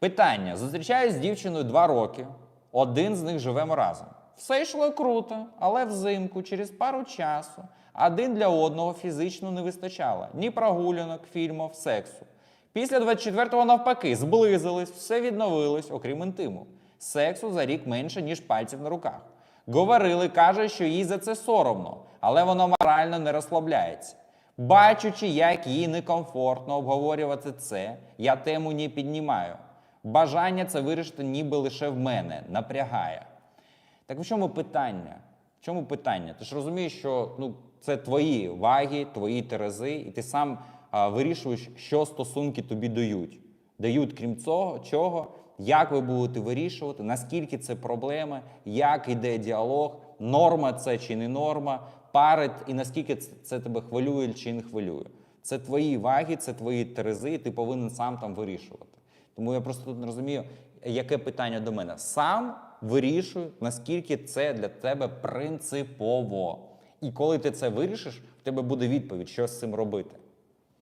Питання: зустрічаюсь з дівчиною два роки, один з них живемо разом. Все йшло круто, але взимку, через пару часу, один для одного фізично не вистачало ні прогулянок, фільмів, сексу. Після 24-го навпаки, зблизились, все відновилось, окрім інтиму. Сексу за рік менше, ніж пальців на руках. Говорили, каже, що їй за це соромно, але вона морально не розслабляється. Бачучи, як їй некомфортно обговорювати це, я тему не піднімаю. Бажання це вирішити ніби лише в мене, напрягає. Так в чому питання? В чому питання? Ти ж розумієш, що ну, це твої ваги, твої терези, і ти сам а, вирішуєш, що стосунки тобі дають. Дають, крім цього, чого, як ви будете вирішувати, наскільки це проблема, як йде діалог, норма це чи не норма, парить, і наскільки це, це тебе хвилює чи не хвилює. Це твої ваги, це твої терези, і ти повинен сам там вирішувати. Тому я просто тут не розумію, яке питання до мене. Сам вирішуй, наскільки це для тебе принципово. І коли ти це вирішиш, в тебе буде відповідь, що з цим робити.